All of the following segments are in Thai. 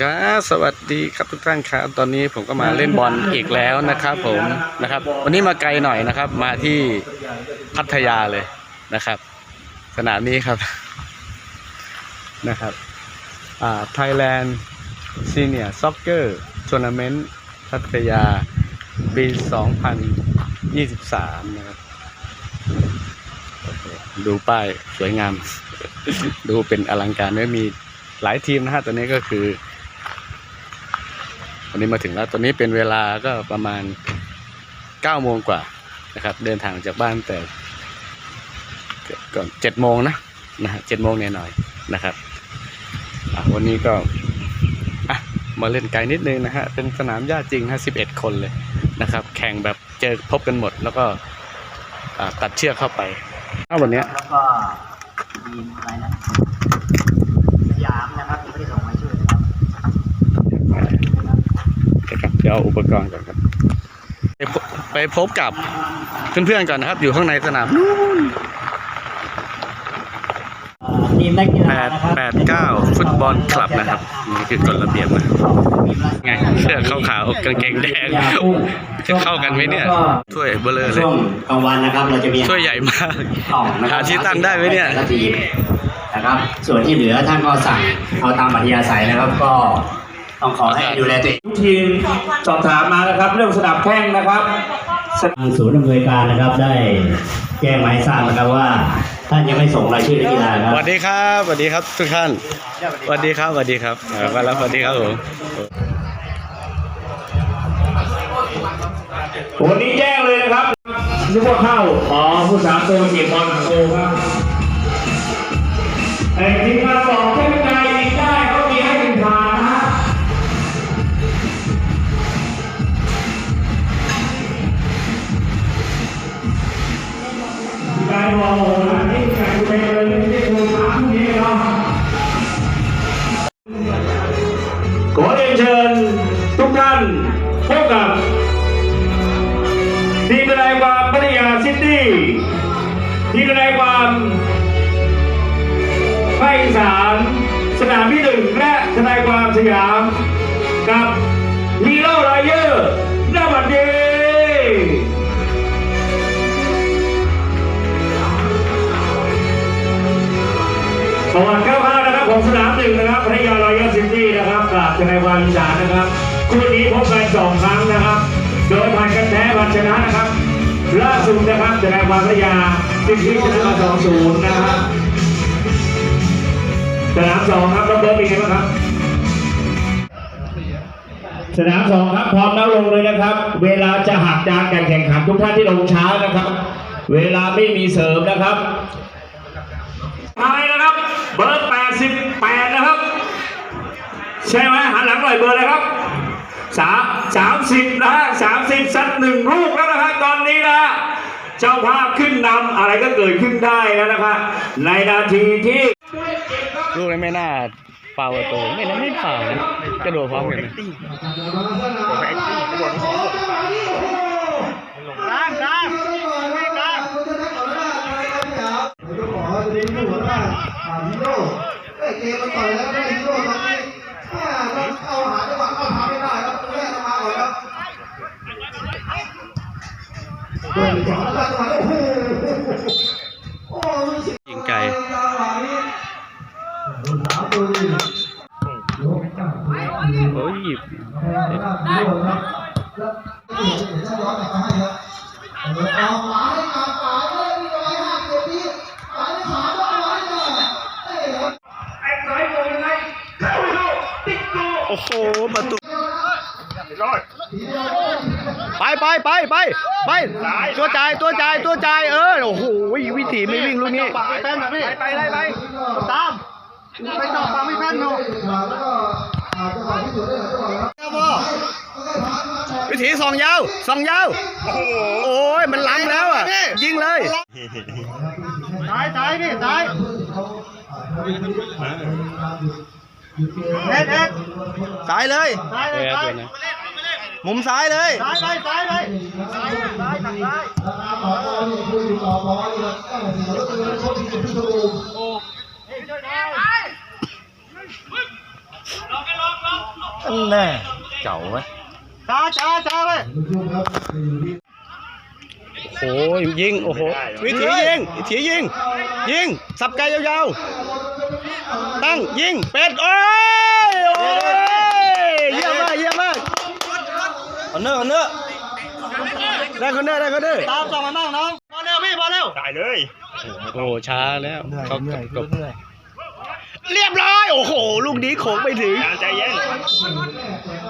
ครับสวัสดีครับทุกท่านครับ ตอนนี้ผมก็มาเล่นบอลอีกแล้วนะครับ ผมนะครับ วันนี้มาไกลหน่อยนะครับ มาที่พัทยาเลยนะครับ สนามนี้ครับนะครับอ่า Thailand Senior Soccer Tournament พัทยาปี 2023 นะครับโอเคดูป้ายสวยงาม ดูเป็นอลังการไม่มีหลายทีมนะฮะตอนนี้ก็คือ วันนี้มาถึงแล้วตอนนี้เป็นเวลาก็ประมาณ9โมงกว่านะครับ เดินทางจากบ้านแต่ก่อนเจ็ดโมงนะนะฮะเจ็ดโมงเนี่ยหน่อยๆนะครับอะวันนี้ก็อะมาเล่นไกลนิดนึงนะฮะเป็นสนามหญ้าจริงฮะ11คนเลยนะครับ แข่งแบบเจอพบกันหมดแล้วก็อ่าตัดเชือกเข้าไปถ้าวันเนี้ยแล้วก็ทีมอะไรนะสยามนะครับยังไม่ได้ส่งมาช่วยนะครับ นะครับเดี๋ยวเอาอุปกรณ์ก่อนครับไปพบไปพบกับเพื่อนๆก่อนนะครับ อยู่ข้างในสนามนู้นทีมนักกีแปฬาดนะครับแปดเก้าฟุตบอลคลับนะครับนี่คือกฎระเบียบนะไงเสื้อขาวขาวๆกางเกงแดงจะเข้ากันไหมเนี่ยถ้วยเบลอเลยช่วงกลางวันนะครับเราจะมีถ้วยใหญ่มากกล่องนะคหารับที่ตั้งได้ไหมเนี่ยแต่ละทีมนะครับ ส่วนที่เหลือท่านก็สั่งเอาตามปัธยาศัยนะครับก็ ต้องขอให้ดูแลตัวเองทุกทีมสอบถามมานะครับ เรื่องสนามแข้งนะครับทางศูนย์อำนวยการนะครับได้แจ้งมาให้ทราบนะครับว่า ท่านยังไม่ส่งรายชื่อนักกีฬาคสรับวัสดีครับสวัสดีครับทุกท่านสวัสดีครับสวัสดีครับเออมาแล้วสวัสดีครับผมวันนี้แจ้งเลยนะครับนึกว่าเข้าอ๋อผู้สามตัวเก็บบอลโตครับไอ้ทีมงานสองแค่ไม่ไก ทีมทนายความภาคอีสานสนามที่หนึ่งและทนายความสยามกับฮีโร่ไรเยอร์หน้าบัดดีประวัติคร่าวๆนะครับของสนามหนึ่งนะครับพัทยารอยัลซิตี้นะครับกับทนายความอีสานนะครับ คู่นี้พบกันสองครั้งนะครับ โดยผ่านกันแพ้ผ่านชนะนะครับ ล่าสุดนะครับทนายวามพัทยาซิตี้ชนะมาสองศูนย์นะครับสนามสองครับน้องเบิร์ดเป็นไงบ้างครับ สนามสองครับพร้อมแล้วลงเลยนะครับ เวลาจะหักจากการแข่งขันทุกท่านที่ลงช้านะครับ เวลาไม่มีเสริมนะครับไปนะครับ เบอร์แปดสิบแปดนะครับ ใช่ไหมหันหลังหน่อยเบอร์เลยครับ สามสามสิบนะฮะสามสิบสัดหนึ่งลูกแล้วนะครับตอนนี้นะฮะเจ้าภาพขึ้นนำอะไรก็เกิดขึ้นได้แล้วนะครับในนาทีที่ลูกนี้ไม่น่าฟาวล์ประตูไม่น่าไม่ฟาวล์นะกระโดดพร้อมกันนะยิงไกลโอ้ ยิงไก่โอ้ยหยิบได้ ไปไปไปไปไปตัวจ่ายตัวจ่ายตัวจ่ายเออโอ้โหวิถีไม่วิ่งลูกนี้ ไปไล่ไปตามไปต่อฟังไม่แพ้นหนูวิถีสองยาวสองยาว โอ้ยมันล้ำแล้วอะ ยิงเลยตายตายนี่ตายเอ็ดเอ็ดซ้ายเลยตายเลยตาย มุมซ้ายเลยตายเลยตายเลยตายเลยตายทางซ้ายแน่เก่าไหมช้าช้าช้าเลยโอ้โหยิง โอ้โห วิถียิงวิถียิง ยิง สับไกลยาวๆ ตั้งยิง เป็ด โอ้ยโอ้ยเยี่ยมมากเยี่ยมมากค อนเนอร์คอนเนอร์ได้คอนเนอร์ได้คอนเนอร์ตามส่งมาบ้างน้องบอลเร็วพี่บอลเร็วตายเลยโอ้ช้าแล้วเขากบเรียบร้อย โอ้โห ลูกนี้โขงไปถึงการใจเย็น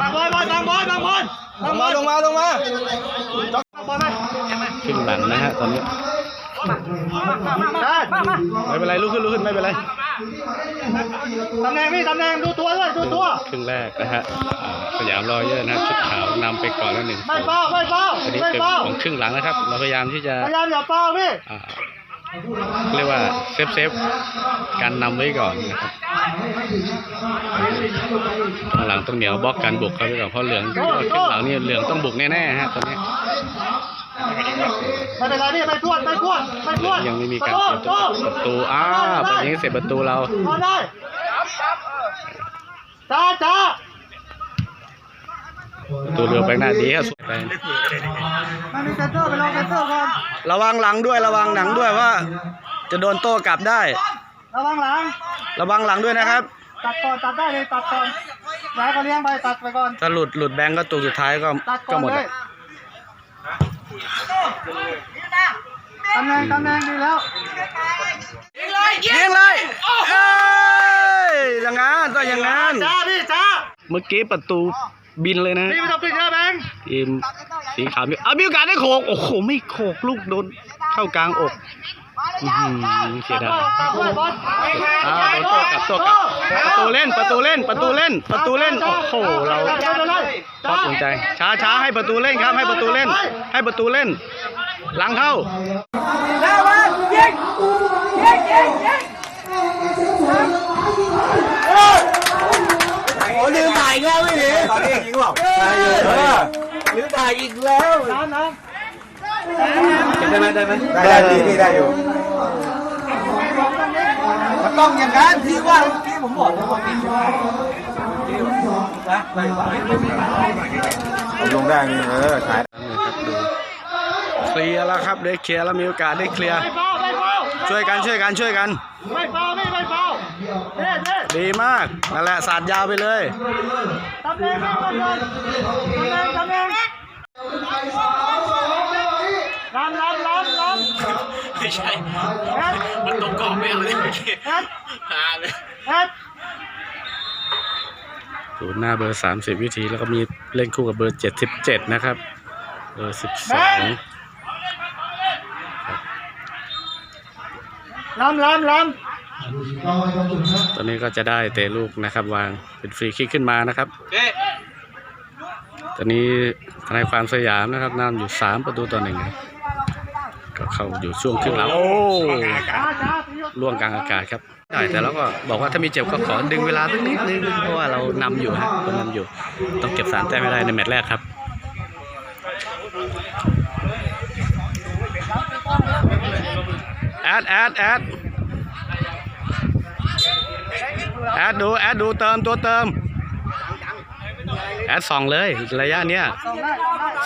บางบอลบอลบางบอลบางบอลลงมาลงมาลงมาบางบอลไหมขึ้นหลังนะฮะตอนนี้ได้ไม่เป็นไรลุกขึ้นลุกขึ้นไม่เป็นไรตำแหน่งพี่ตำแหน่งดูตัวด้วยดูตัว ครึ่งแรกนะฮะอ่าสยามรอเยอร์นะชุดขาวนำไปก่อนแล้วหนึ่งไม่เฝ้าไม่เฝ้าอันนี้ไม่เป็นเฝ้าของครึ่งหลังนะครับ เราพยายามที่จะพยายามอย่าเฝ้าพี่อ่าเรียกว่าเซฟเซฟการนำไว้ก่อนนะครับข้างหลังต้องเหนียวบล็อกการบุกเขาไว้ก่อนเพราะเหลืองครึ่งหลังนี่เหลืองต้องบุกแน่ๆฮะตอนนี้ไม่เป็นไรพี่ไม่ทวนไม่ทวนไม่ทวนยังไม่มีการเสียประตูอ้าวแบบนี้เสียประตูเราพอได้ จ้าจ้าประตูเรือไปหน้าดีครับสวยไปไม่มีเซนเตอร์ไปลองเซนเตอร์ก่อนระวังหลังด้วยระวังหลังด้วยว่า จะโดนโต้กลับได้ ระวังหลัง ระวังหลังด้วยนะครับ ตัดก่อนตัดได้เลยตัดก่อนย้ายก็เลี้ยงไปตัดไปก่อนถ้าหลุดหลุดแบงก์ก็ตัวสุดท้ายก็ตัดก่ก็อนหมดเลอะย ตำแหน่งตำแหน่งดีแล้วยิงเลยเอ้ยอย่างงั้นต้องอย่างงั้นจ้าพี่จ้าเมื่อกี้ประตูบินเลยนะพี่ไม่ต้องปิดเยอะแบงค์ทีมสีขาวมีเอามีโอกาสได้โขกโอ้โหไม่โขกลูกโดนเข้ากลางอกอื้อหือเสียดายด้วยบอลอ้าวโต้กลับโต้กลับประตูเล่นประตูเล่นประตูเล่นประตูเล่นโอ้โหเราชอบสนใจช้าช้าให้ประตูเล่นครับให้ประตูเล่น ให้ประตูเล่น หลังเข้าโอ้ลืมถ่ายอีกแล้วไม่ดีตอนนี้ยิงหรอลืมถ่ายอีกแล้วน้ำน้ได้ไหมได้ไหมได้ไดีพี่ได้อยู่มันต้องอย่างนั้นที่ว่าที่ผมบอกทุกคนลงได้นี่เออถ่าย เคลียร์แล้วครับได้เคลียร์แล้วมีโอกาสได้เคลียร์ำไม่เฝ้าไม่เฝ้าช่วยกันช่วยกันช่วยกัน ไม่เฝ้าไม่ไม่เฝ้าเด็ดเด็ดดีมากนั่นแหละสาดยาวไปเลยตำแหน่งไม่ตำแหน่งตำแหน่งตำแหน่งลำลำลำลำไม่ใช่เอ็ดมันตรงกรอบไม่เอาเลยเมื่อกี้เอ็ดหาเลยเอ็ดศูนย์หน้าเบอร์ 30 วิธีแล้วก็มีเล่นคู่กับเบอร์ 77 นะครับ เบอร์ 12 ลำลำลตอนนี้ก็จะได้เตะลูกนะครับ วางเป็นฟรีคิกขึ้นมานะครับ ตอนนี้ทนายความสยามนะครับนำอยู่3ประตูต่อหนึ่งครับก็เข้าอยู่ช่วงครึ่งหลังโอ้ำจ้าจ้าพี่ยกล่วงกลางอากาศครับได้แต่เราก็บอกว่าถ้ามีเจ็บก็ขอดึงเวลาสักนิดนึงเพราะว่าเรานำอยู่ฮะเรานำอยู่ ต้องเก็บสามแต้มให้ได้ในแมตช์แรกครับ แอดแอดแอดแอดดูแอดดูเติมตัวเติม แอดส่องเลยระยะเนี้ย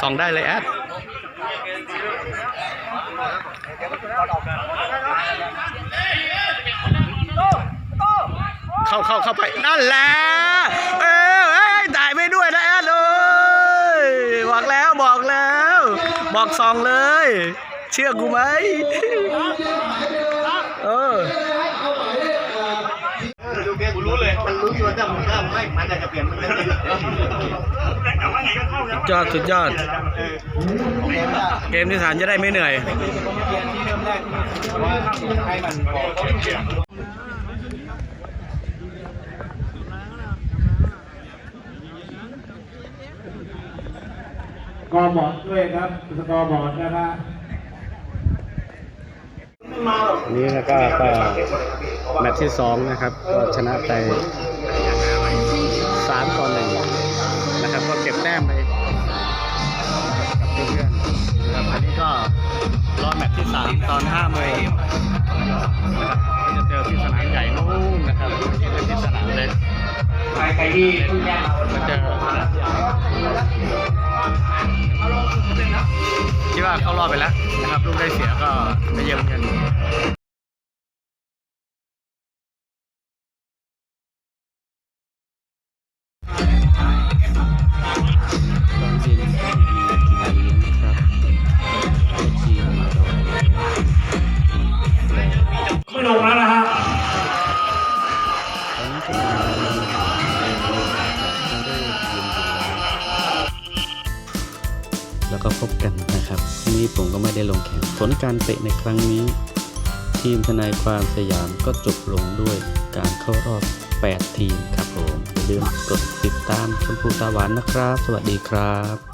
ส่องได้เลยแอดเข้าเข้าเข้าไปนั่นแหละเออเอ้ยถ่ายไม่ด้วยนะแอดเลยบอกแล้วบอกแล้ว บอกส่องเลย เชื่อกูไหมเออดูเกมกูรู้เลยมันรู้ตัวถ้ามึงถ้าไม่มันจะเปลี่ยนมันเป็นแต่ว่าไงก็เข้าแล้วยอดสุดยอดเออเกมที่สามจะได้ไม่เหนื่อยให้มันพอกอบอร์ดด้วยครับสกอร์บอร์ดนะครับ อันนี้แล้วก็ก็แมตช์ที่สองนะครับ ก็ชนะไปสามต่อหนึ่งนะครับ ก็เก็บแต้มไปกับเพื่อนๆนะครับอันนี้ก็รอแมตช์ที่สามตอนห้าโมงนะครับก็จะเจอที่สนามใหญ่นู่นนะครับที่เล่นที่สนามเล็กใครที่เพิ่งแจ้งมาวันมันนี้จะคิดว่าเข้ารอบไปแล้วนะครับลูกได้เสียก็ไม่เยอะเหมือนกัน ย็นก็มีกินเลี้ยงครับโอจีมารอไม่ลงแล้วนะฮะตอนนี้ก็มีจะได้ยืนอยู่แล้วแล้วก็พบกันนะครับทีนี้ผมก็ไม่ได้ลงแข่งผลการเตะในครั้งนี้ ทีมทนายความสยามก็จบลงด้วยการเข้ารอบ 8 ทีมครับผม ลืมกดติดตามชมพูตาหวานนะครับ สวัสดีครับ